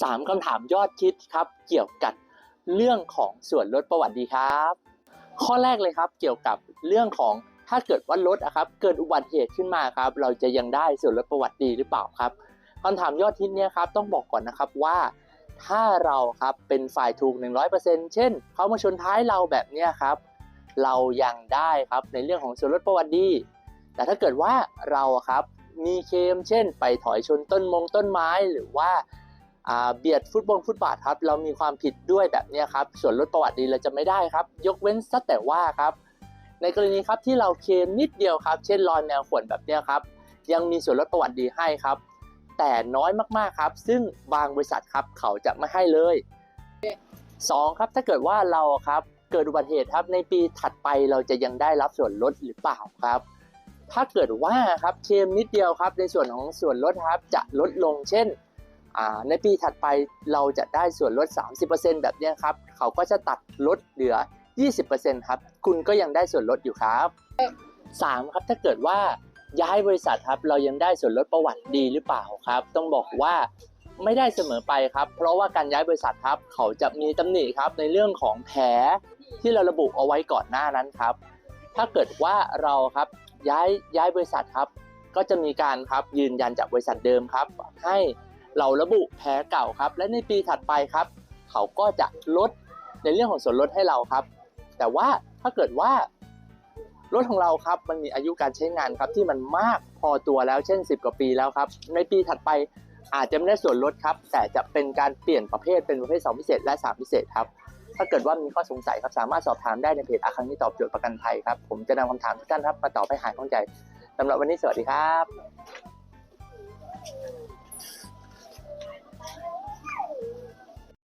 3คำถามยอดฮิตครับ เกี่ยวกับเรื่องของส่วนลดประวัติดีครับ ข้อแรกเลยครับเกี่ยวกับเรื่องของถ้าเกิดว่ารถอะครับเกิดอุบัติเหตุขึ้นมาครับ เราจะยังได้ส่วนลดประวัติดีหรือเปล่าครับคำถามยอดฮิตเนี่ยครับต้องบอกก่อนนะครับว่าถ้าเราครับเป็นฝ่ายถูก 100%เช่นเขามาชนท้ายเราแบบเนี้ยครับ เรายังได้ครับในเรื่องของส่วนลดประวัติดี แต่ถ้าเกิดว่าเราอะครับมีเคมเช่น ไปถอยชนต้นมงต้นไม้หรือว่า เบียดฟุตบอลฟุตบาทครับ เรามีความผิดด้วยแบบนี้ครับ ส่วนลดประวัติดีเราจะไม่ได้ครับ ยกเว้นสักแต่ว่าครับ ในกรณีครับที่เราเคลมนิดเดียวครับ เช่นรอยแนวขวนแบบนี้ครับ ยังมีส่วนลดประวัติดีให้ครับ แต่น้อยมากๆครับ ซึ่งบางบริษัทครับเขาจะไม่ให้เลย 2 ครับถ้าเกิดว่าเราครับเกิดอุบัติเหตุครับในปีถัดไปเราจะยังได้รับส่วนลดหรือเปล่าครับ ถ้าเกิดว่าครับเคลมนิดเดียวครับ ในส่วนของส่วนลดครับจะลดลงเช่น ในปีถัดไปเราจะได้ส่วนลด 30%แบบเนี้ครับ เขาก็จะตัดลดเหลือ 20%ครับ คุณก็ยังได้ส่วนลดอยู่ครับ 3 ครับถ้าเกิดว่าย้ายบริษัทครับ เรายังได้ส่วนลดประวัติดีหรือเปล่าครับ ต้องบอกว่าไม่ได้เสมอไปครับ เพราะว่าการย้ายบริษัทครับ เขาจะมีตำหนิครับในเรื่องของแผลที่เราระบุเอาไว้ก่อนหน้านั้นครับ ถ้าเกิดว่าเราครับย้ายย้ายบริษัทครับ ก็จะมีการครับยืนยันจากบริษัทเดิมครับ ให้ เราระบุแผลเก่าครับ และในปีถัดไปครับ เขาก็จะลดในเรื่องของส่วนลดให้เราครับ แต่ว่าถ้าเกิดว่ารถของเราครับมันมีอายุการใช้งานครับที่มันมากพอตัวแล้วเช่น 10 กว่าปีแล้วครับในปีถัดไปอาจจะไม่ได้ส่วนลดครับ แต่จะเป็นการเปลี่ยนประเภทเป็นประเภท 2 พิเศษและ 3 พิเศษครับถ้าเกิดว่ามีข้อสงสัยครับสามารถสอบถามได้ในเพจอาคังนี้ตอบโจทย์ประกันภัยครับ ผมจะนำคำถามทุกท่านครับมาตอบให้หายข้องใจสำหรับวันนี้สวัสดีครับ